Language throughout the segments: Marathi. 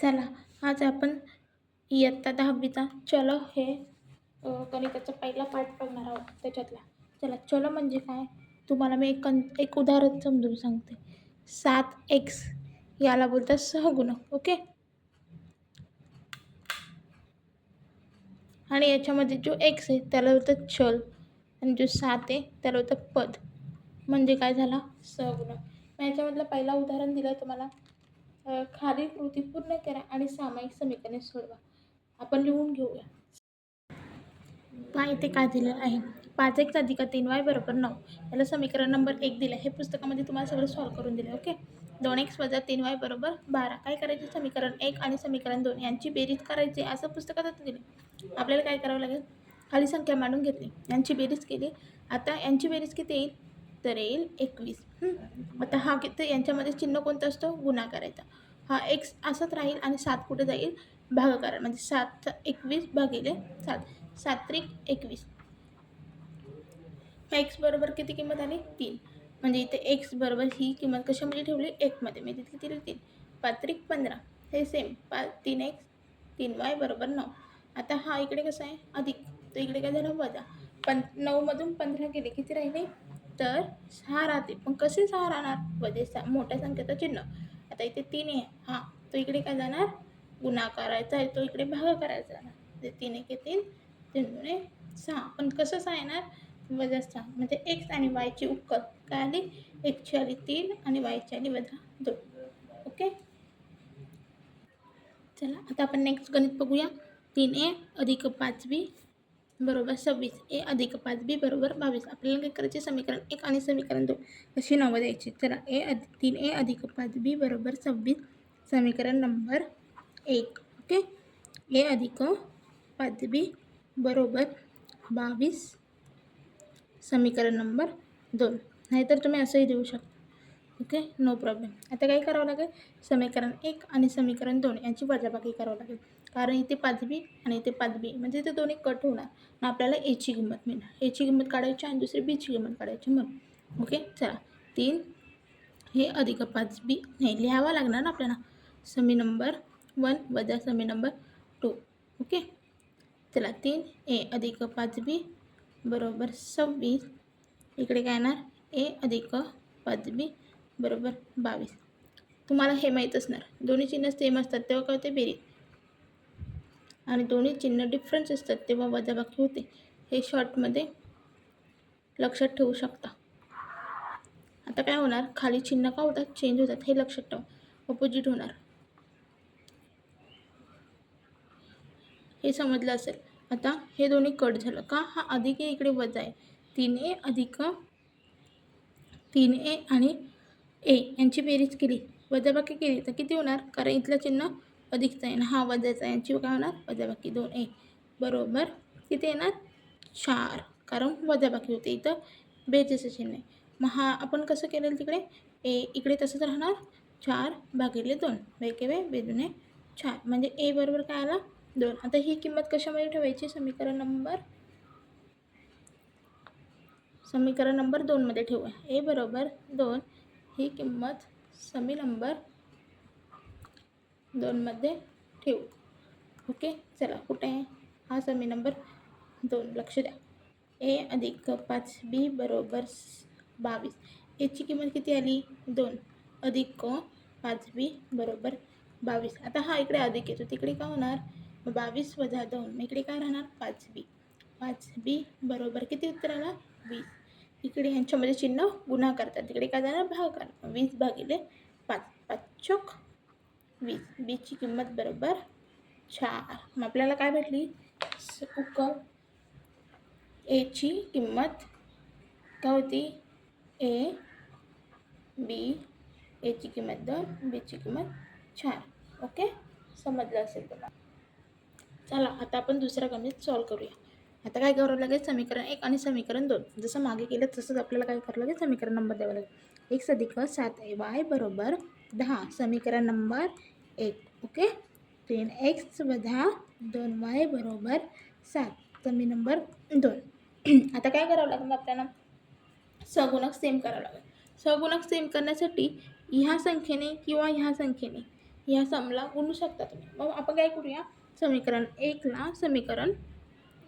चला आज आपण इयत्ता दहावीचा चलो हे गणिताचा पहिला पाठ बघणार आहोत त्याच्यातला. चला चलो म्हणजे काय? तुम्हाला मी एक कन एक उदाहरण समजून सांगते. सात एक्स याला बोलतात सहगुणक ओके? आणि याच्यामध्ये जो एक्स आहे त्याला होतं चल. आणि जो सात आहे त्याला होतं पद. म्हणजे काय झाला? सगुण मी याच्यामधलं पहिला उदाहरण दिलं तुम्हाला. खाली खालील कृती पूर्ण करा आणि सामायिक समीकरणे सोडवा. आपण लिहून घेऊया. काय इथे काय दिलेलं आहे. पाच एक अधिक तीन वाय बरोबर नऊ. याला समीकरण नंबर एक दिलं. हे पुस्तकामध्ये तुम्हाला सगळं सॉल्व करून दिलं ओके दोन एक्स वजा तीन वाय बरोबर बारा. काय करायचे? समीकरण एक आणि समीकरण दोन. यांची बेरीज करायची. असं पुस्तकात दिलं आपल्याला काय करावं लागेल? खाली संख्या मांडून घेतली. यांची बेरीज केली. आता यांची बेरीज किती येईल? तर येईल एकवीस. आता हा किती यांच्यामध्ये चिन्ह कोणतं असतो? गुन्हा करायचा हा एक्स असंच राहील आणि सात कुठे जाईल? भागाकार म्हणजे सात एकवीस भागिले सात. सात्रिक एकवीस. एक्स बरोबर किती किंमत आली? तीन. म्हणजे इथे एक्स बरोबर ही किंमत कशामध्ये ठेवली? एकमध्ये. म्हणजे किती दिली? तीन. पात्रिक पंधरा. हे सेम पा तीन एक्स तीन वाय बरोबर नऊ. आता हा इकडे कसं आहे? अधिक. तर इकडे काय झालं? वजा. पण नऊमधून पंधरा गेले. किती राहिले? तर सहा राहते पण कसे सहा राहणार? वजे सा मोठ्या संख्येचं चिन्ह. आता इथे तीन आहे. हां तो इकडे काय जाणार? गुन्हा करायचा आहे. तो इकडे भाग करायचा जाणार. म्हणजे तीन एक तीन तीन दुणे सहा. पण कसं सहा येणार? वजा सहा. म्हणजे एक्स आणि वायची उक्कल काय आली? एकची आली तीन आणि वायची आली वजा दोन. ओके? चला आता आपण नेक्स्ट गणित बघूया. तीन ए अधिक पाच बी बरोबर सव्वीस. ए अधिक पाच बी बरोबर बावीस. आपल्याला काय करायचे समीकरण एक आणि समीकरण दोन. अशी नावं द्यायची. चला ए अधिक तीन ए अधिक पाच बी बरोबर सव्वीस. समीकरण नंबर एक. ओके? ए अधिक पाच बी बरोबर बावीस. समीकरण नंबर दोन. नाहीतर तुम्ही असंही देऊ शकता. ओके? नो प्रॉब्लेम आता काय करावं लागेल? समीकरण एक आणि समीकरण दोन यांची वजाबाकी करावं लागेल. कारण इथे पाचवी आणि इथे पाच बी म्हणजे इथे दोन्ही कट होणार. मग आपल्याला एची किंमत मिळणार. एची किंमत काढायची आणि दुसरी बीची किंमत काढायची म्हणून. ओके चला. तीन. हे अधिक पाच बी नाही लिहावं लागणार ना आपल्याला? समी नंबर वन वजा समी नंबर टू ओके चला. तीन. ए अधिक पाच बी बरोबर सव्वीस. इकडे काय येणार? ए अधिक पाच बी बरोबर बावीस. तुम्हाला हे माहीत असणार. दोन्ही चिन्ह सेम असतात. तेव्हा काय होते बेरीज. आणि दोन्ही चिन्ह डिफरन्स असतात तेव्हा वजाबाकी होते. हे शॉर्टमध्ये लक्षात ठेवू शकता. आता काय होणार? खाली चिन्ह का होतात? चेंज होतात. हे लक्षात ठेवा. ऑपोजिट होणार. हे समजलं असेल. आता हे दोन्ही कट झालं. का? हा अधिक ए इकडे वजा आहे. तीन ए अधिक तीन ए आणि ए यांची बेरीज केली. वजाबाकी केली. तर किती होणार? कारण इथलं चिन्ह अधिक आहे हा वजाचा आहे. यांची काय होणार? वजाबाकी दोन ए बरोबर? तिथे येणार? चार. कारण वजाबाकी होते इथं. बेरीजचं चिन्ह आहे. मग हा आपण कसं केलेलं तिकडे? ए इकडे तसंच राहणार. चार भागिले दोन. बेकेवे बेदुने चार. म्हणजे ए बरोबर काय आला? दोन. आता ही किंमत कशामध्ये ठेवायची? समीकरण नंबर? समीकरण नंबर दोनमध्ये ठेवूया. ए बरोबर दोन. ही किंमत समी नंबर दोनमध्ये ठेवू. ओके? चला कुठे आहे? हा समी नंबर दोन. लक्ष द्या. ए अधिक पाच बी बरोबर स- बावीस. याची किंमत किती आली? दोन. अधिक पाच बी बरोबर बावीस. आता हा इकडे अधिक येतो. तिकडे काय होणार? बावीस वजा दोन. इकडे काय राहणार? पाच बी. पाच बी बरोबर किती उत्तर आला? वीस. इकडे ह्यांच्यामध्ये चिन्ह गुन्हा करतात. तिकडे काय जाणार? भागाकार वीस भागिले पाच. पाच चोक. वीस बीची किंमत बरोबर चार. मग आपल्याला काय भेटली? उकल एची किंमत काय होती? ए बी एची किंमत दोन बीची किंमत चार. ओके? समजलं असेल तुम्हाला. चला आता आपण दुसरा गणित सॉल्व करूया. आता काय करावं लागेल? समीकरण एक आणि समीकरण दोन. जसं मागे केलं तसंच आपल्याला काय करावं लागेल? समीकरण नंबर द्यावं लागेल. एक अधिक सात आहे वाय बरोबर दहा. समीकरण नंबर एक ओके तीन एक्स वधा दोन वाय बरोबर सात. समी नंबर दोन. आता काय करावं लागेल आपल्याला? सगुणक सेम करावं लागेल. सगुणक सेम करण्यासाठी ह्या संख्येने किंवा ह्या संख्येने ह्या समला गुणू शकता तुम्ही. मग आपण काय करूया? समीकरण एकला समीकरण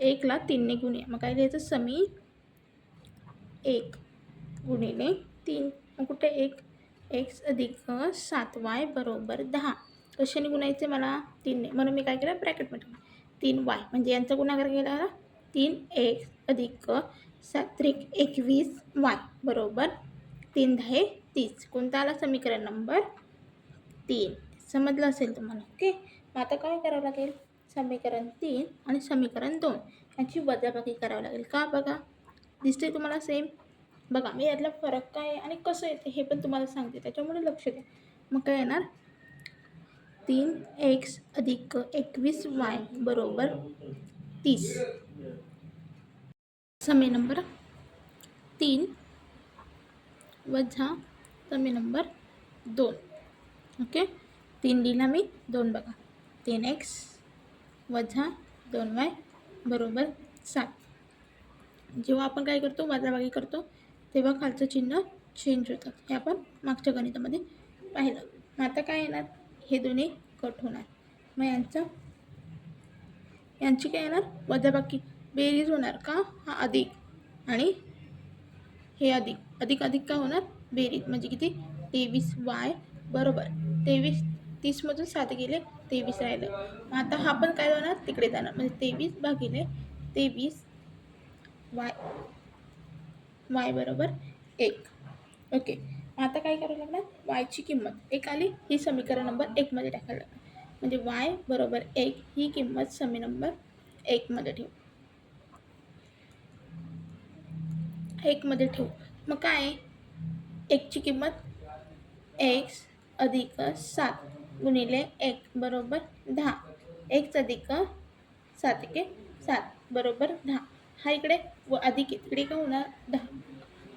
एकला तीनने गुणूया. मग काय लिहायचं समी एक गुणिले तीन. मग कुठे एक? एक्स अधिक सात वाय बरोबर दहा. कशाने गुणायचे मला? तीनने म्हणून मी काय केलं? ब्रॅकेटमध्ये तीन वाय म्हणजे यांचा गुणाकार केला तीन एक्स अधिक सात्रिक एकवीस वाय बरोबर? तीन दहा तीस. कोणता आला? समीकरण नंबर तीन. समजलं असेल तुम्हाला. ओके मग आता काय करावं लागेल? समीकरण तीन आणि समीकरण दोन. यांची वजाबाकी करावं लागेल. का बघा? दिसते तुम्हाला सेम बघा मी यातला फरक काय आहे आणि कसं येते हे पण तुम्हाला सांगते. त्याच्यामुळे लक्ष द्या. मग काय येणार? तीन एक्स अधिक एकवीस वाय बरोबर तीस. समय नंबर तीन वजा समय नंबर दोन. ओके? तीन लिहिला मी दोन बघा. तीन एक्स वजा दोन वाय बरोबर सात. जेव्हा आपण काय करतो वजाबाकी करतो तेव्हा खालचं चिन्ह चेंज होतात हे आपण मागच्या गणितामध्ये पाहिलं. मग आता काय येणार? हे दोन्ही कट होणार. मग यांचा यांची काय येणार? वजाबाकी बेरीज होणार का? हा अधिक. आणि हे अधिक. अधिक अधिक काय होणार? बेरीज. म्हणजे किती? तेवीस वाय बरोबर. तेवीस तीसमधून सात गेले तेवीस राहिले. मग आता हा पण काय होणार? तिकडे जाणार. म्हणजे तेवीस भागिले तेवीस वाय वाय बरोबर एक. ओके. आता काय करावं लागणार? वायची किंमत. एक आली ही समीकरण नंबर एकमध्ये टाकायला लागणार. म्हणजे वाय बरोबर एक ही किंमत समी नंबर एकमध्ये ठेवू. एकमध्ये ठेवू. मग काय एकची किंमत एक्स अधिक सात गुणिले एक बरोबर दहा. एक्स अधिक सात एके सात बरोबर दहा. हा इकडे व अधिक आहे तिकडे होणार? दहा.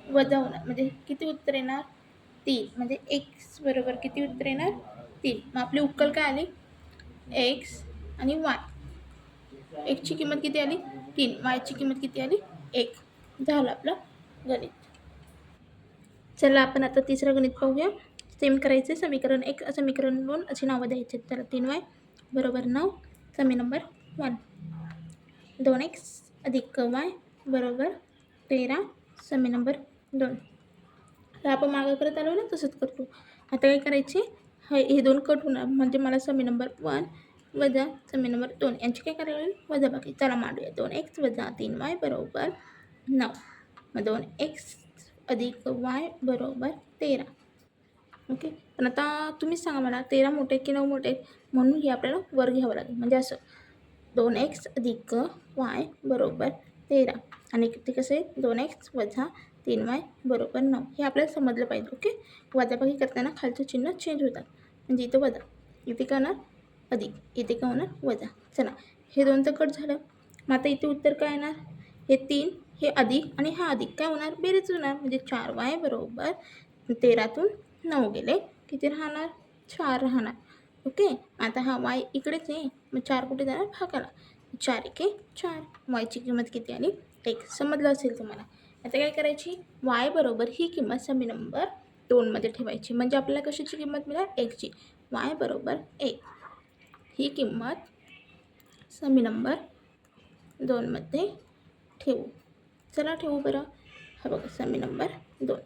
वजा होणार. म्हणजे किती उत्तर येणार? तीन. म्हणजे एक्स बरोबर किती उत्तर येणार? तीन. मग आपली उकल काय आली? एक्स आणि वाय एक्सची किंमत किती आली? तीन. वायची किंमत किती आली? एक. झालं आपलं गणित. चला आपण आता तिसरं गणित पाहूया. सेम करायचे समीकरण एक समीकरण दोन अशी नावं द्यायचे तर तीन वाय बरोबर नऊ. समी नंबर वन. दोन एक्स अधिक वाय बरोबर तेरा. समी नंबर दोन. तर आपण मागं करत आलो ना तसंच करतो. आता काय करायचे? हे हे दोन कट होणार. म्हणजे मला समी नंबर वन वजा समी नंबर दोन. यांची काय करायला लागेल? वजा बाकी. चला मांडूया. दोन एक्स वजा तीन वाय बरोबर नऊ. मग दोन एक्स अधिक वाय बरोबर तेरा. ओके पण आता तुम्हीच सांगा मला तेरा मोठे की नऊ मोठे म्हणून हे आपल्याला वर घ्यावं लागेल. म्हणजे असं. दोन एक्स अधिक वाय बरोबर तेरा. आणि ते कसं? आहे दोन एक्स वजा तीन वाय बरोबर नऊ. हे आपल्याला समजलं पाहिजे ओके? वजाबाकी करताना खालचं चिन्ह चेंज होतात. म्हणजे इथं वजा इथे काय होणार अधिक इथे काय होणार वजा. चला हे दोन तर कट झालं. मग आता इथे उत्तर काय येणार? हे तीन हे अधिक आणि हा अधिक. काय होणार? बेरीज होणार. म्हणजे चार वाय बरोबर तेरातून नऊ गेले. किती राहणार? चार राहणार. ओके? आता हा वाय इकडेच आहे. मग चार कुठे जाणार? भागाला चार एके चार. वायची किंमत किती आली? एक. समजलं असेल तुम्हाला. आता काय करायची? वाय बरोबर ही किंमत समी नंबर दोनमध्ये ठेवायची. म्हणजे आपल्याला कशाची किंमत मिळेल? एकची वाय बरोबर एक. ही किंमत समी नंबर दोनमध्ये ठेवू. चला ठेवू बरं. हा बघा समी नंबर दोन.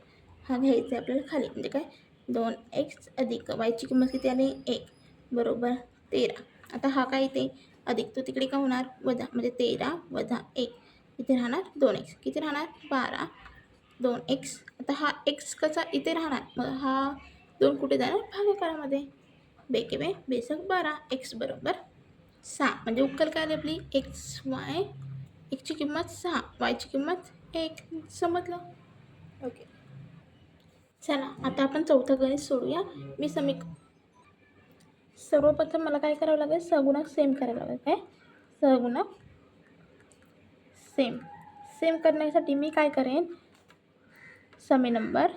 हा घ्यायचा आहे आपल्याला खाली. म्हणजे काय? दोन एक्स अधिक वायची किंमत किती आली? एक. बरोबर तेरा. आता हा काय ते अधिक तो तिकडे का होणार? वजा. म्हणजे तेरा वजा एक. इथे राहणार दोन एक्स किती राहणार बारा दोन एक्स आता हा एक्स कसा इथे राहणार? मग हा दोन कुठे जाणार? भागाकारामध्ये. बेके बे बेसक बारा. एक्स बरोबर सहा. म्हणजे उकल काय आली आपली? एक्स वाय एकची किंमत सहा. वायची किंमत एक. समजलं? ओके. चला आता आपण चौथं गणित सोडूया. मी समीक सर्वप्रथम मला काय करावं लागेल? सहगुणक सेम करावं लागेल. काय? सहगुणक सेम. सेम करण्यासाठी मी काय करेन? समी नंबर.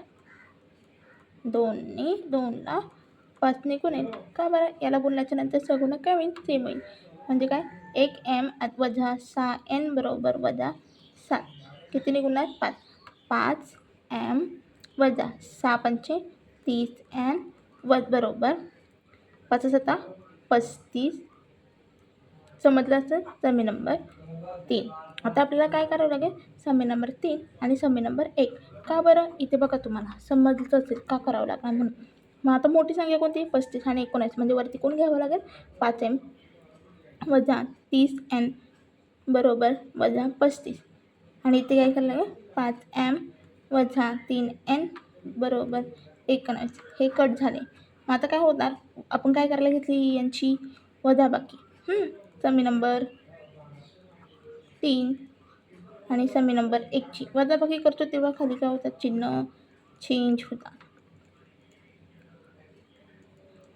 दोनने दोनला पाचने गुणेल का बरं? याला बोलल्याच्या नंतर सगुणक काय होईल सेम होईल म्हणजे काय? एक एम वजा सहा एन बरोबर वजा सात. कितीने गुणणार? पाच. पाच एम वजा सहा पंचे तीस एन व बरोबर पाच सत्ता पस्तीस समजलं असेल समी नंबर तीन. आता आपल्याला काय करावं लागेल? समी नंबर तीन आणि समी नंबर एक. का बरं? इथे बघा तुम्हाला. समजलं असेल का करावं लागणार म्हणून. मग आता मोठी संख्या कोणती? पस्तीस आणि एकोणीस. म्हणजे वरती कोण घ्यावं लागेल? पाच एम वजा तीस एन बरोबर वजा पस्तीस. आणि इथे काय करायला लागेल? पाच एम वजा तीन एन बरोबर एकोणीस. हे कट झाले. मग आता काय होणार? आपण काय करायला घेतली यांची? वजाबाकी. समी नंबर तीन आणि समी नंबर एकची. वजाबाकी करतो तेव्हा खाली काय होतात? चिन्ह चेंज होतात.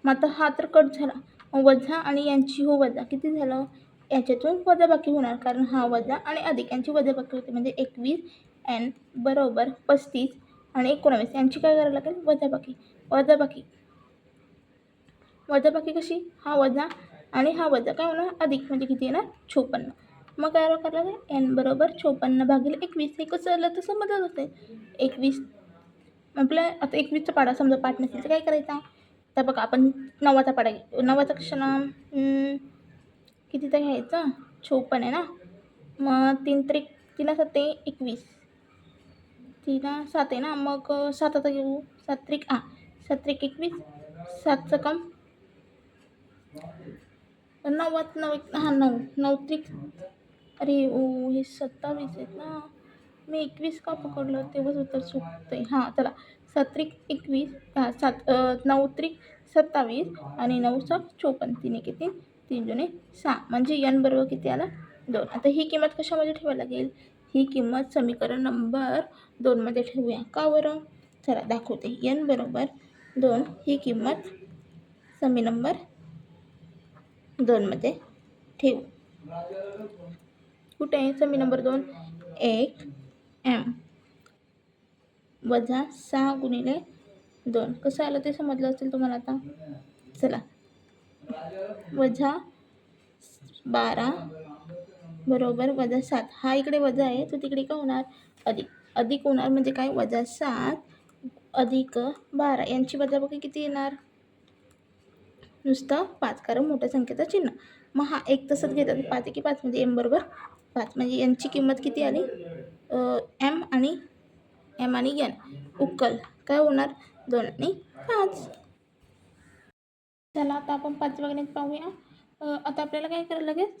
मग आता हा तर कट झाला. वजा आणि यांची हो वजा किती झालं? याच्यातून वजाबाकी होणार. कारण हा वजा आणि अधिक यांची वजाबाकी होते. म्हणजे एकवीस एन बरोबर पस्तीस आणि एकोणावीस. यांची काय करायला लागेल? वजाबाकी. वजाबाकी. वजाबाकी कशी? हा वजा आणि हा वजा काय होणार? अधिक म्हणजे किती येणार? चोपन्न. मग काय करायला लागेल? एन बरोबर चोपन्न भागिले एकवीस. हे कसं आलं तर समजत होते. एकवीस. आपल्या आता एकवीसचा पाडा समजा पाठ नसेल तर काय करायचा? तर बघा आपण नवाचा पाडा घे नवाचा क्षण कितीचा घ्यायचा? चोपन्न आहे ना? मग तीन त्रिक तिला सात आहे एकवीस. तिला सात आहे ना? मग सात आता घेऊ. सात त्रिक आ सात त्रिक एकवीस. सातचं कम. नव्वद नऊ एक हां नऊ. नऊ त्रिक अरे ओ हे सत्तावीस आहेत ना. मी एकवीस का पकडलं? तेव्हाच उत्तर चुकतं आहे हां चला. सत्रिक एकवीस हां सात नऊ त्रिक सत्तावीस आणि नऊ सात चोपन्न. तिने किती तीन जुने सहा. म्हणजे यन बरोबर किती आला? दोन. आता ही किंमत कशामध्ये ठेवायला लागेल? ही किंमत समीकरण नंबर दोनमध्ये ठेवूया. का बरं? चला दाखवते. यन बरोबर दोन ही किंमत समी नंबर दोनमध्ये ठेवू. कुठे आहे? समी नंबर दोन. एक एम. वजा सहा गुणिले दोन. कसं आलं ते समजलं असेल तुम्हाला आता? चला. वजा बारा बरोबर वजा सात. हा इकडे वजा आहे तो तिकडे काय होणार? अधिक अधिक होणार म्हणजे काय? वजा सात अधिक बारा. यांची वजाबाकी किती येणार? नुसतं पाच कारण मोठ्या संख्येचं चिन्ह. मग हा एक तसंच घेतात. पाच एकी पाच म्हणजे एम बरोबर पाच. म्हणजे यांची किंमत किती आली? एम आणि एम आणि एन उकल. काय होणार? दोन आणि पाच. चला आता आपण पाच वगैरे पाहूया. आता आपल्याला काय करावं लागेल?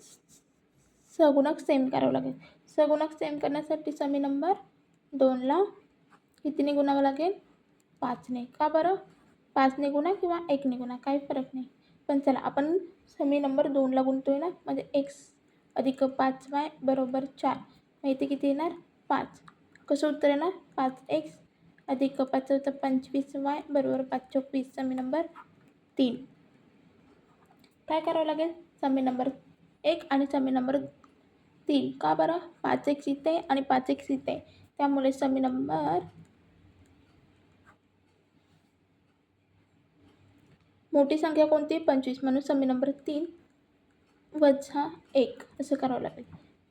सगुणक सेम करावं लागेल. सगुणक सेम करण्यासाठी समी नंबर दोनला कितीने गुणावं लागेल? पाचने. का बरं? पाचने गुणा किंवा एकने गुणा काही फरक नाही. पण चला आपण समी नंबर दोनला गुणतो आहे ना म्हणजे एक्स अधिक पाच वाय बरोबर चार. मग इथे किती येणार? पाच. कसं उत्तर येणार? पाच एक्स अधिक पाच चौथा पंचवीस वाय बरोबर पाच. चोवीस. समी नंबर तीन. काय करावं लागेल? समी नंबर एक आणि समी नंबर तीन. का बरं? पाच एक इथे आणि पाच एक इथे त्यामुळे समी नंबर मोठी संख्या कोणती? पंचवीस. म्हणून समी नंबर तीन. वजा एक. असं करावं लागेल.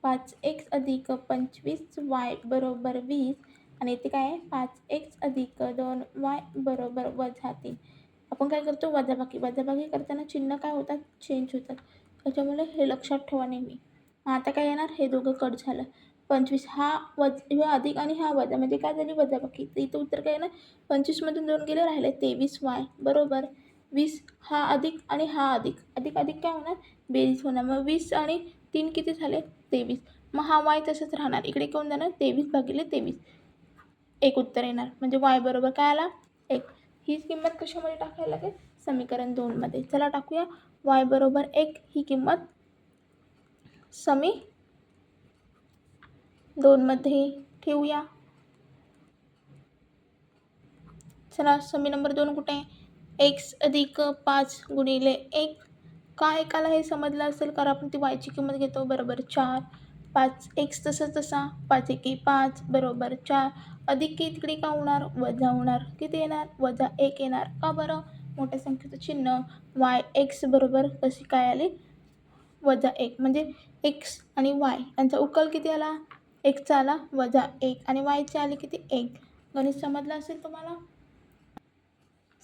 पाच एक्स अधिक पंचवीस वाय बरोबर वीस. आणि इथे काय आहे? पाच एक्स अधिक दोन वाय बरोबर वजा तीन. आपण काय करतो? वजाबाकी. वजाबाकी करताना चिन्ह काय होतात? चेंज होतात. त्याच्यामुळे हे लक्षात ठेवा नेहमी. मग आता काय येणार? हे दोघं कट झालं. पंचवीस हा वज हा अधिक आणि हा वजा. म्हणजे काय झाली? वजाबाकी. तर इथं उत्तर काय येणार? पंचवीसमधून दोन गेले राहिले तेवीस वाय. बरोबर. वीस हा अधिक आणि हा अधिक. अधिक अधिक काय होणार? बेरीज होणार. मग वीस आणि तीन किती झाले? तेवीस. मग हा वाय तसंच राहणार. इकडे कोण जाणार? तेवीस भागिले तेवीस. एक उत्तर येणार. म्हणजे वाय बरोबर काय आला? एक. हीच किंमत कशामध्ये टाकायला लागेल? समीकरण दोनमध्ये चला टाकूया. वाय बरोबर एक. ही किंमत समी दोनमध्ये ठेवूया. चला समी नंबर दोन कुठे आहे? एक्स अधिक पाच गुणिले एक. का एकाला हे समजलं असेल? कारण आपण ती वायची किंमत घेतो. बरोबर चार. पाच एक्स तसं तसा. पाच एकी पाच. बरोबर चार. अधिक की तिकडे का होणार? वजा होणार. किती येणार? वजा एक येणार. का बरं? मोठ्या संख्येचं चिन्ह. वाय एक्स बरोबर कशी काय आली? वजा एक. म्हणजे एक्स आणि वाय यांचा उकल किती आला? एक्सचा आला. वजा एक. आणि वायचे आले किती? एक. गणित समजलं असेल तुम्हाला?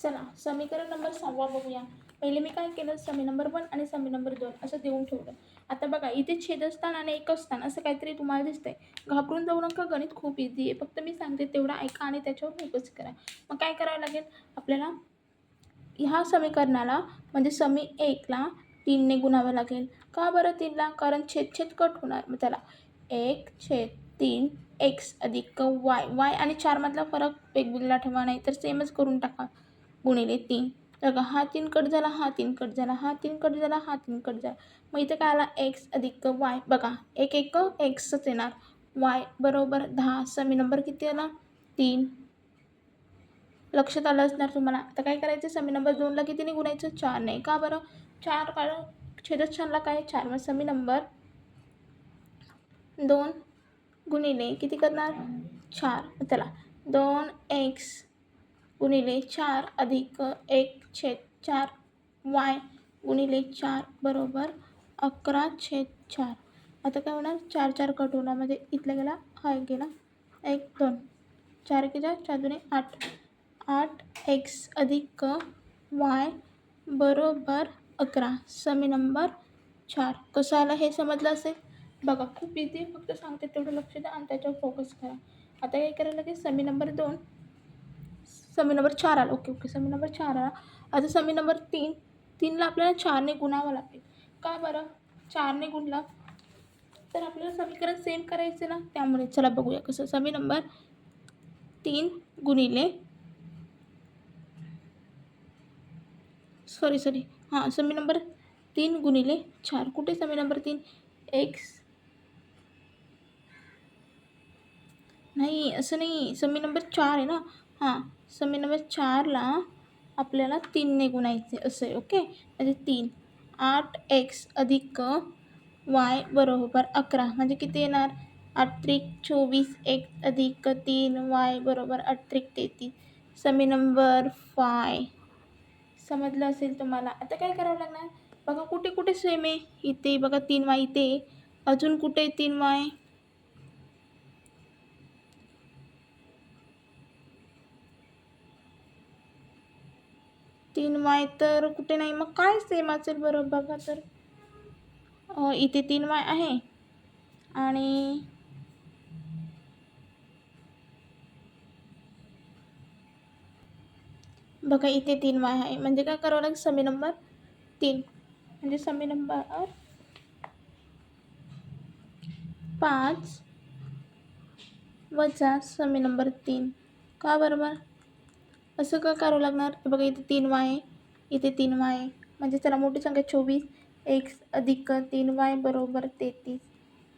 चला समीकरण नंबर सहावा बघूया. पहिले मी काय केलं? समी नंबर वन आणि समी नंबर दोन असं देऊन ठेवलं. आता बघा इथे छेदस्थान आणि एकच स्थान असं काहीतरी तुम्हाला दिसतंय. घाबरून जाऊ नका गणित खूप इझी आहे. फक्त मी सांगते तेवढं ऐका आणि त्याच्यावर फोकस करा. मग काय करावं लागेल? आपल्याला ह्या समीकरणाला म्हणजे समी एकला तीनने गुणावं लागेल. का बरं तीनला? कारण छेद छेद कट होणार. मग त्याला एक छेद तीन एक्स अधिक वाय वाय आणि चारमधला फरक वेगवेगळा ठेवा नाही तर सेमच करून टाका. गुणिले तीन. तर बघा हा तीन कट झाला हा तीन कट झाला हा तीन कट झाला हा तीन कट झाला. मग इथं काय आला? एक्स अधिक वाय बघा एक एक एक्सच येणार. वाय बरोबर दहा. समी नंबर किती आला? तीन. लक्षात आलं असणार तुम्हाला? आता काय करायचं? समी नंबर दोनला कितीने गुणायचं? चार नाही. का बरं? चार कारण छेदच छानला काय? चार. मग समी नंबर दोन गुणिले किती करणार? चार. चला. दोन एक्स गुणिले चार अधिक एक छेद चार वाय गुणिले चार बरोबर अकरा छेद चार. आता काय होणार? चार चार कट होणार. म्हणजे इथला गेला हा एक गेला. एक दोन. चार के चार चार दोन्ही आठ. आठ एक्स अधिक वाय बरोबर अकरा. समी नंबर चार. कसं आलं हे समजलं असेल? बघा खूप इझी फक्त सांगते तेवढं लक्ष द्या आणि त्याच्यावर फोकस करा. आता काय करायला लागेल? समी नंबर दोन. समी नंबर चार आला. ओके ओके, समी नंबर चार आला. आता समी नंबर तीन. तीनला आपल्याला चारने गुणावं लागेल. का बरं? चारने गुणला. तर आपल्याला समीकरण सेम करायचं ना? त्यामुळे चला बघूया कसं. समी नंबर तीन गुणिले. सॉरी सॉरी हाँ, समी नंबर तीन गुणिले चार. कुठे समी नंबर तीन? एक्स नाही, असं नाही. समी नंबर चार आहे ना? हाँ. समी नंबर चारला आपल्याला तीनने गुणायचे असं आहे ओके म्हणजे तीन. आठ एक्स अधिक वाय बरोबर अकरा. म्हणजे किती येणार? आठत्रिक चोवीस एक अधिक तीन वाय बरोबर आठ तेहतीस. समी नंबर फाय समजलं असेल तुम्हाला? आता काय करावं लागणार? बघा कुठे कुठे सेम आहे. इथे बघा तीन वाय इथे. अजून कुठे तीन वाय तीन वाय तर कुठे नाही. मग काय सेम असेल बरं? बघा तर. इथे तीन वाय आहे. आणि बघा इथे तीन वाय आहे. म्हणजे काय करावं लागेल? समी नंबर तीन. म्हणजे समी नंबर पाच वजा समी नंबर तीन. का बरोबर? असं का करावं लागणार? हे बघा इथे तीन वाय इथे तीन वाय म्हणजे चला मोठी संख्या चोवीस. एक्स अधिक तीन वाय बरोबर तेहतीस.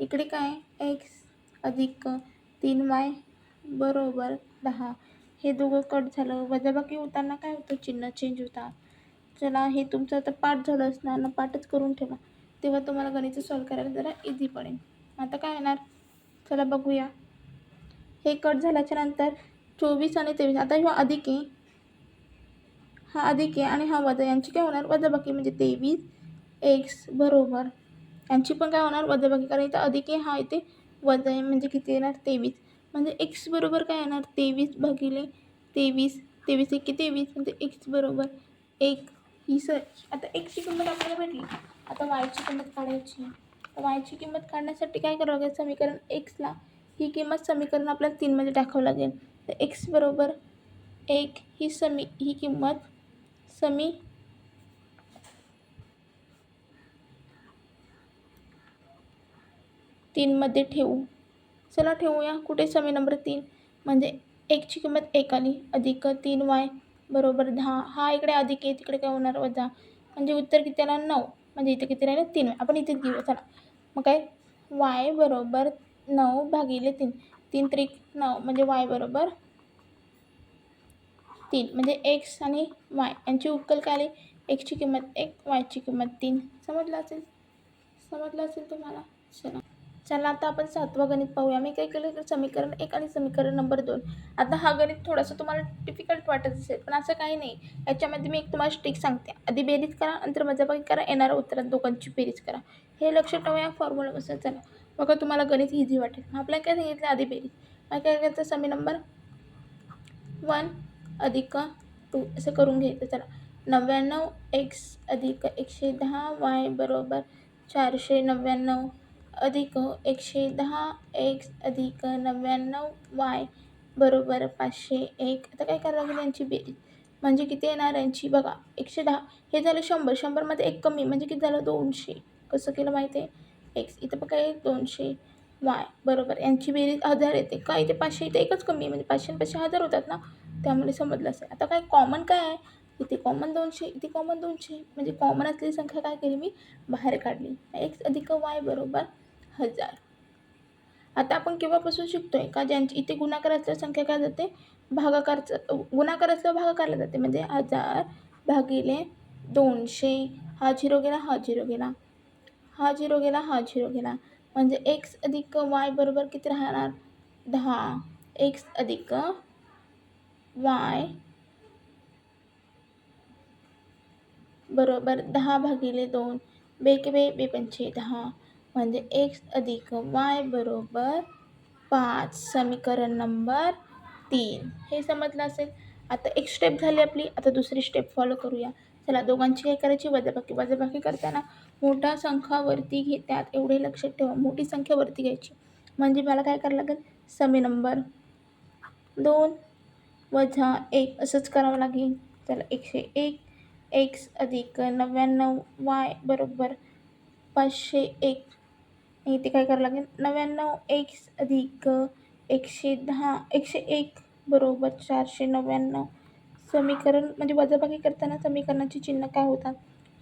इकडे काय एक्स अधिक तीन वाय बरोबर दहा. हे दोघं कट झालं. वजाबाकी होताना काय होतं? चिन्ह चेंज होता. चला हे तुमचं आता पाठ झालं असणार. ना पाठच करून ठेवा. तेव्हा तुम्हाला गणित सॉल्व करायला जरा इझी पडेल. आता काय येणार चला बघूया. हे कट झाल्याच्यानंतर चोवीस आणि तेवीस. आता ह्या अधिक आहे हा अधिक आहे आणि हा वजा यांची काय होणार? वजाबाकी म्हणजे तेवीस. एक्स बरोबर. यांची पण काय होणार? वजाबाकी. कारण इथं अधिक आहे हा इथे वजा आहे म्हणजे किती येणार? तेवीस. म्हणजे एक्स बरोबर काय येणार? तेवीस भागिले तेवीस. तेवीस एके तेवीस म्हणजे एक्स बरोबर एक. ही स आता एक्सची किंमत आपल्याला भेटली. आता वायची किंमत काढायची. तर वायची किंमत काढण्यासाठी काय करावं लागेल? समीकरण एक्सला ही किंमत समीकरण आपल्याला तीनमध्ये टाकावं लागेल. तर एक्स बरोबर एक ही समी ही किंमत समी. तीनमध्ये ठेवू. चला ठेवूया. कुठे समी नंबर तीन? म्हणजे एकची किंमत एक आली. अधिक तीन वाय बरोबर दहा. हा इकडे अधिक आहे तिकडे काय होणार? वजा. म्हणजे उत्तर किती आला नऊ. म्हणजे इथे किती राहिलं? तीन. वाय आपण इथेच घेऊ चला. मग काय? वाय बरोबर नऊ भागिले तीन. तीन त्रिक नऊ म्हणजे वाय बरोबर तीन म्हणजे एक्स आणि वाय यांची उकल काय आली? एक्सची किंमत एक वायची किंमत तीन. समजलं असेल? समजलं असेल तुम्हाला? चला. चला आता आपण सातवं गणित पाहूया. मी काय केलं? तर समीकरण एक आणि समीकरण नंबर दोन. आता हा गणित थोडासा तुम्हाला डिफिकल्ट वाटत असेल पण असं काही नाही. याच्यामध्ये मी एक तुम्हाला स्टिक सांगते. आधी बेरीज करा नंतर मजाबाकी करा येणाऱ्या उत्तरात दोघांची बेरीज करा. हे लक्षात ठेवूया फॉर्म्युला कसं चला. बघा तुम्हाला गणित इझी वाटेल. आपल्याला काय सांगितलं आधी बेरी मग काय करायचं समी नंबर वन अधिक टू असं करून घ्यायचं. चला. नव्याण्णव एक्स अधिक एकशे दहा वाय बरोबर चारशे नव्याण्णव अधिक एकशे दहा एक्स अधिक नव्याण्णव वाय बरोबर पाचशे एक. आता काय करावं लागेल यांची बेरीज? म्हणजे किती येणार यांची? बघा एकशे दहा. हे झालं शंभर. शंभरमध्ये एक कमी. म्हणजे किती झालं? दोनशे. कसं केलं माहिती आहे? एक्स इथं बघा एक दोनशे वाय बरोबर. यांची बेरीज हजार येते. का? इथे पाचशे इथे एकच कमी आहे. म्हणजे पाचशे आणि पाचशे हजार होतात ना? त्यामुळे समजलं असेल. आता काय? कॉमन काय आहे? इथे कॉमन दोनशे इथे कॉमन दोनशे. म्हणजे कॉमन असलेली संख्या काय केली मी? बाहेर काढली. एक्स अधिक वाय बरोबर हजार. आता आपण केव्हापासून शिकतो आहे का? ज्यांची इथे गुणाकार असल्यावर संख्या काय जाते? भागाकारचं गुणाकार असल्यावर भागाकारला जाते. म्हणजे हजार भागिले दोनशे. हा झिरो गेला हा झिरो गेला. हा झिरो हो गेला हा झिरो हो गेला. म्हणजे एक्स अधिक वाय बरोबर किती राहणार? दहा. एक्स अधिक वाय बरोबर दहा भागिले दोन. बेकबे बेपंचे बे दहा. म्हणजे एक्स अधिक वाय बरोबर पाच. समीकरण नंबर तीन. हे समजलं असेल? आता एक स्टेप झाली आपली. आता दुसरी स्टेप फॉलो करूया. चला दोघांची काय करायची वजाबाकी वजाबाकी करताना मोठा संख्या वरती घेतात एवढे लक्षात ठेवा. मोठी संख्या वरती घ्यायची. म्हणजे मला काय करावं लागेल? समी नंबर. दोन वजा एक असंच करावं लागेल. चला एकशे एक एक्स अधिक नव्याण्णव वाय बरोबर पाचशे एक. इथे काय करावं लागेल? नव्याण्णव एक्स अधिक एकशे दहा एकशे एक बरोबर चारशे नव्याण्णव. समीकरण म्हणजे वजाबाकी करताना समीकरणाची चिन्ह काय होतात?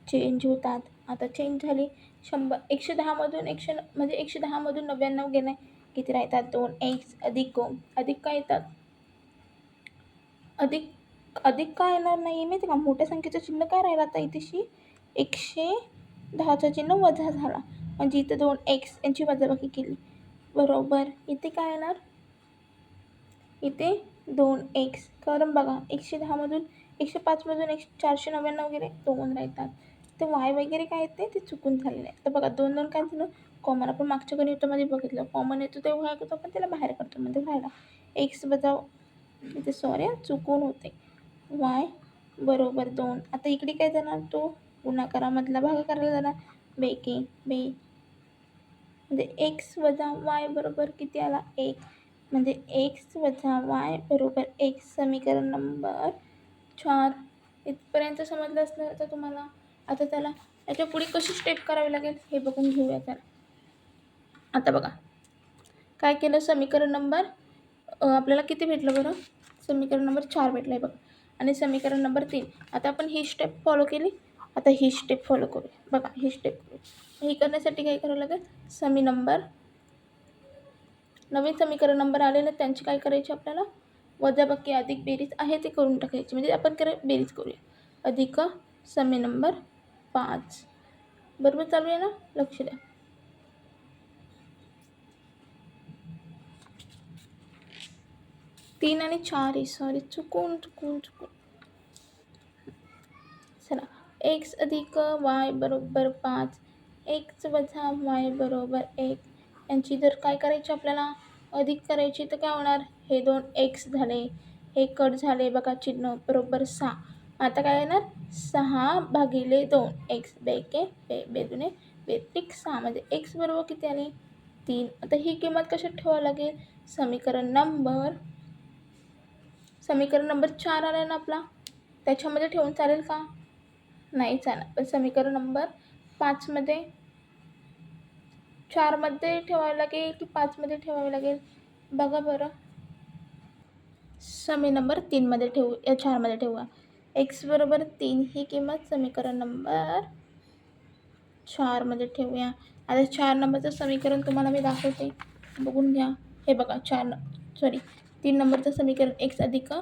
चेंज होतात. आता चेंज झाली. शंभर एकशे दहामधून एकशे न म्हणजे एकशे दहामधून नव्याण्णव गेले किती राहतात? दोन. एक्स अधिक अधिक काय येतात? अधिक अधिक काय येणार नाही माहिती का? मोठ्या संख्येचं चिन्ह काय राहिलं आता इथेशी? एकशे दहाचं चिन्ह वजा झाला. म्हणजे इथं दोन एक्स यांची वजाबाकी केली. बरोबर. इथे काय येणार? इथे दोन एक्स कारण बघा एकशे दहामधून एकशे पाचमधून एकशे चारशे नव्याण्णव वगैरे दोन राहतात. ते वाय वगैरे काय येते ते चुकून झालेलं आहे तर बघा दोन दोन काय झालं? कॉमन आपण मागच्या गणितामध्ये बघितलं. कॉमन येतो ते व्हाय करतो आपण त्याला बाहेर काढतो म्हणजे व्हायला एक्स वजा इथे सॉरी चुकून होते. वाय बरोबर दोन. आता इकडे काय जाणार तो? गुणाकारामधला भाग करायला जाणार. बेके बे. म्हणजे एक्स वजा वाय बरोबर किती आला? एक. म्हणजे एक्स वजा वाय बरोबर एक्स समीकरण नंबर चार. इथपर्यंत समजलं असलं तर तुम्हाला? आता त्याला याच्यापुढे कशी स्टेप करावी लागेल हे बघून घेऊया त्याला. आता बघा. काय केलं? समीकरण नंबर आपल्याला किती भेटलं बरं? समीकरण नंबर चार भेटलं आहे बघा. आणि समीकरण नंबर तीन. आता आपण ही स्टेप फॉलो केली. आता ही स्टेप फॉलो करूया. बघा ही स्टेप करू ही करण्यासाठी काय करावं लागेल? समी नंबर नवीन समीकरण नंबर आलेले त्यांची काय करायची आपल्याला? वजाबाकी अधिक बेरीज आहे ते करून टाकायची. म्हणजे आपण करा बेरीज करूया. अधिक समी नंबर पाच. बरोबर चालू आहे ना? लक्ष द्या. तीन आणि चार आहे. सॉरी चुकून चुकून चुकून. चला. एक्स अधिक वाय बरोबर पाच. एक्स वजा वाय बरोबर एक. यांची जर काय करायची आपल्याला? अधिक करायची तर काय होणार? हे दोन एक्स झाले. हे कट झाले. बघा चिन्ह बरोबर सहा. आता काय येणार? सहा भागिले दोन. एक्स बेके बे बेदुने बेत्रिक सहा. म्हणजे एक्स बरोबर किती आली तीन. आता ही किंमत कशात ठेवावं लागेल? समीकरण नंबर समीकरण नंबर चार आला ना आपला. त्याच्यामध्ये ठेवून चालेल का? नाही चालेल. पण समीकरण नंबर पाचमध्ये चारमध्ये ठेवावे लागेल की पाचमध्ये ठेवावे लागेल? बघा बरं. समी नंबर तीनमध्ये ठेवू या चारमध्ये ठेवूया एक्स बरोबर तीन ही किंमत समीकरण नंबर चारमध्ये ठेवूया. आता चार नंबरचं समीकरण तुम्हाला मी दाखवते. बघून घ्या. हे बघा चार सॉरी तीन नंबरचं समीकरण एक्स अधिक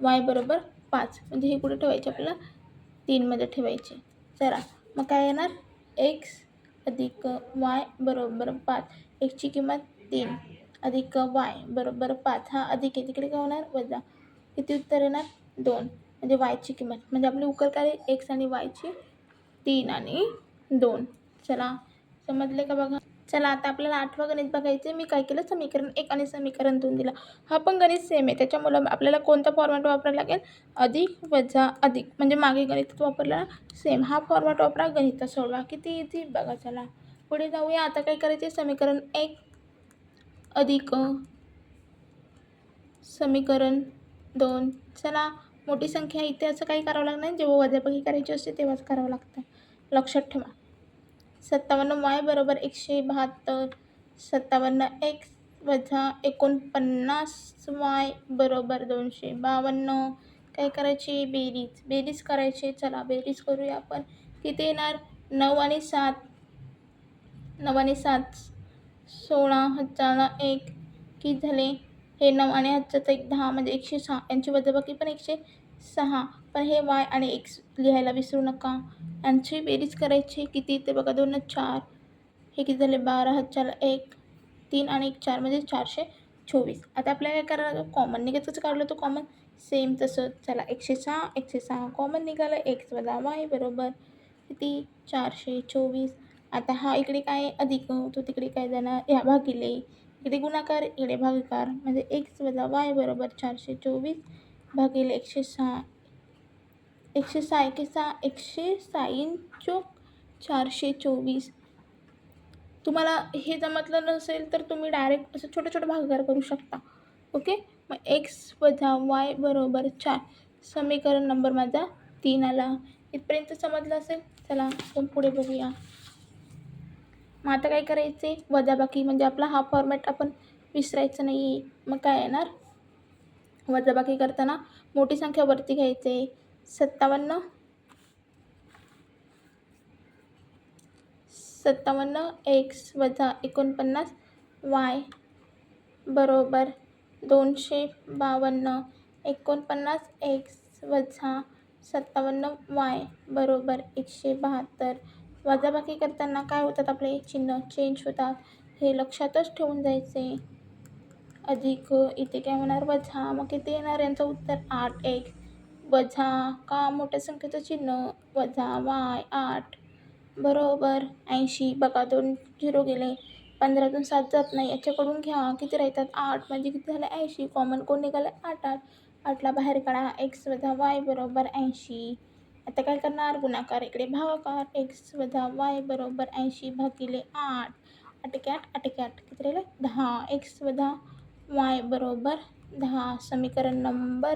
वाय बरोबर पाच. म्हणजे हे कुठे ठेवायचे आपल्याला? तीनमध्ये ठेवायचे. चला मग काय येणार? एक्स अधिक वाय बरोबर पाच. एक्सची किंमत तीन. अधिक वाय बरोबर पाच. हा अधिक आहे. तिकडे काय होणार? वजा. किती उत्तर येणार? दोन. म्हणजे वायची किंमत. म्हणजे आपली उकल काय एक्स आणि वायची तीन आणि दोन. चला. समजले का बघा? चला आता आपल्याला आठवं गणित बघायचं आहे मी काय केलं? समीकरण एक आणि समीकरण दोन दिला. हा पण गणित सेम आहे. त्याच्यामुळं आपल्याला कोणता फॉर्मॅट वापरावा लागेल? अधिक वजा अधिक. म्हणजे मागे गणितात वापरला सेम हा फॉर्मॅट वापरा. गणितात सोडवा. किती इझी बघा चला. पुढे जाऊया. आता काय करायचे समीकरण एक. अधिक समीकरण दोन. चला. मोठी संख्या इथे असं काही करावं लागणार नाही. जेव्हा वजाबाकी करायची असते तेव्हाच करावं लागतं. लक्षात ठेवा. सत्तावन्न वाय बरोबर एकशे बहात्तर. सत्तावन्न एक्स वजा एकोणपन्नास वाय बरोबर दोनशे बावन्न. काय करायची? बेरीज. बेरीज करायची. चला बेरीज करूया आपण. किती येणार? नऊ आणि सात. नऊ आणि सात सोळा हजार एक. किती झाले? हे नऊ आणि ह्याच्यात एक दहा म्हणजे एकशे सहा. यांची वजाबाकी पण एकशे सहा. पण हे वाय आणि एक्स लिहायला विसरू नका. यांची बेरीज करायची किती? ते बघा दोन चार. हे किती झाले? बारा हजार एक तीन आणि एक चार म्हणजे चारशे चोवीस. आता आपल्याला काय करायला कॉमन निघत कसं काढलं तर कॉमन सेम तसं. चला एकशे सहा एकशे सहा. कॉमन निघालं. एक्स वजा वाय बरोबर. किती? चारशे चोवीस. आता हा इकडे काय अधिक. तो तिकडे काय जाणार? ह्या भागिले. इकडे गुणाकार? इकडे भागाकार. म्हणजे एक्स वजा वाय बरोबर चारशे चोवीस भागिले एकशे सहा. एकशे सहा एके सहा एकशे साईन चोक चारशे चोवीस. तुम्हाला हे जमतलं नसेल तर तुम्ही डायरेक्ट असं छोटं छोटं भागाकार करू शकता. ओके? मग एक्स वजा वाय बरोबर चार. समीकरण नंबर माझा तीन आला. इथपर्यंत समजलं असेल? चला आपण पुढे बघूया. मग आता काय करायचे वजाबाकी म्हणजे आपला हा फॉर्मॅट आपण विसरायचं नाही मग काय येणार? वजाबाकी करताना मोठी संख्या वरती घ्यायचे सत्तावन्न. सत्तावन्न एक्स वजा एकोणपन्नास वाय बरोबर दोनशे बावन्न. एकोणपन्नास एक्स वजा सत्तावन्न वाय बरोबर एकशे बहात्तर. वजाबाकी करताना काय होतात? आपले चिन्ह चेंज होतात. हे लक्षातच ठेवून जायचे. अधिक इथे काय होणार? वजा मग किती येणार यांचं उत्तर आठ एक. वजा का? मोठ्या संख्येचं चिन्ह. वजा वाय आठ. बरोबर. ऐंशी. बघा दोन झिरो गेले. पंधरातून सात जात नाही. याच्याकडून घ्या. किती राहतात? आठ. म्हणजे किती झालं? ऐंशी. कॉमन कोण निघालं? आठ आठ. आठला बाहेर काढा. एक्स वजा वाय बरोबर ऐंशी. आता काय करणार? गुणाकार इकडे भागाकार एक्स वजा वाय बरोबर ऐंशी भागिले आठ. अटक्याट अटक्याट किती राहिलं? दहा. एक्स वजा वाय बरोबर दहा. समीकरण नंबर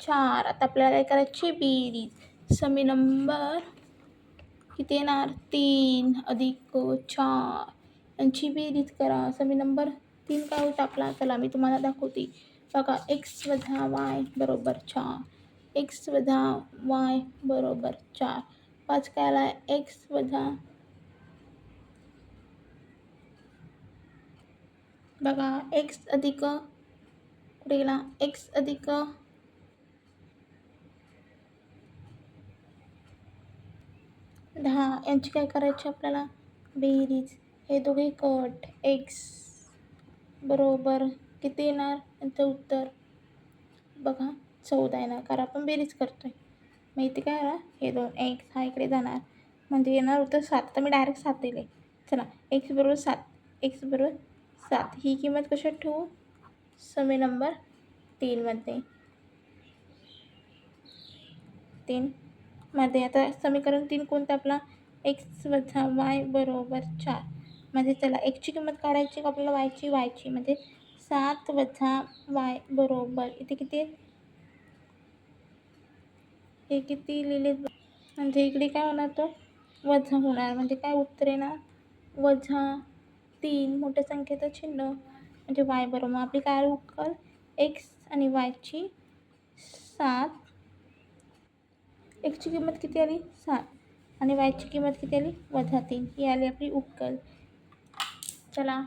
चार. आता आपल्याला काय करायची? बेरीज. समी नंबर किती येणार? तीन अधिक चार. यांची बेरीज करा. समी नंबर तीन काय होता आपला? चला मी तुम्हाला दाखवते. बघा एक्स वजा वाय बरोबर चार. एक्स वजा वाय बरोबर चार. पाच काय आला एक्स वजा बघा एक्स अधिक कुठे गेला एक्स अधिक दहा. यांची काय करायची आपल्याला? बेरीज. हे दोघे कट. एक्स बरोबर किती येणार? यांचं उत्तर बघा. चौदा येणार कारण आपण बेरीज करतो आहे मग इथे काय आला हे दोन एक्स हा इकडे जाणार. म्हणजे येणार होतं सात. तर मी डायरेक्ट सात दिले. चला एक्स बरोबर सात. एक्स बरोबर सात. ही किंमत कशात ठेवू? समी नंबर तीनमध्ये तीनमध्ये आता समीकरण तीन कोणतं आपला? एक्स वजा वाय बरोबर चार. म्हणजे चला एक्सची किंमत काढायची का आपल्याला वायची वायची म्हणजे सात वजा वाय बरोबर. इथे किती आहे? हे किती लिहिलेत म्हणजे इकडे काय होणार तो? वजा होणार. म्हणजे काय उत्तर येणार? वजा तीन. मोठ्या संख्येचं चिन्ह. म्हणजे वाय बरोबर. मग आपली काय उकल एक्स आणि वायची सात. एक्सची किंमत किती आली? सात. आणि वायची किंमत किती आली? वजा तीन. ही आली आपली उकल चला.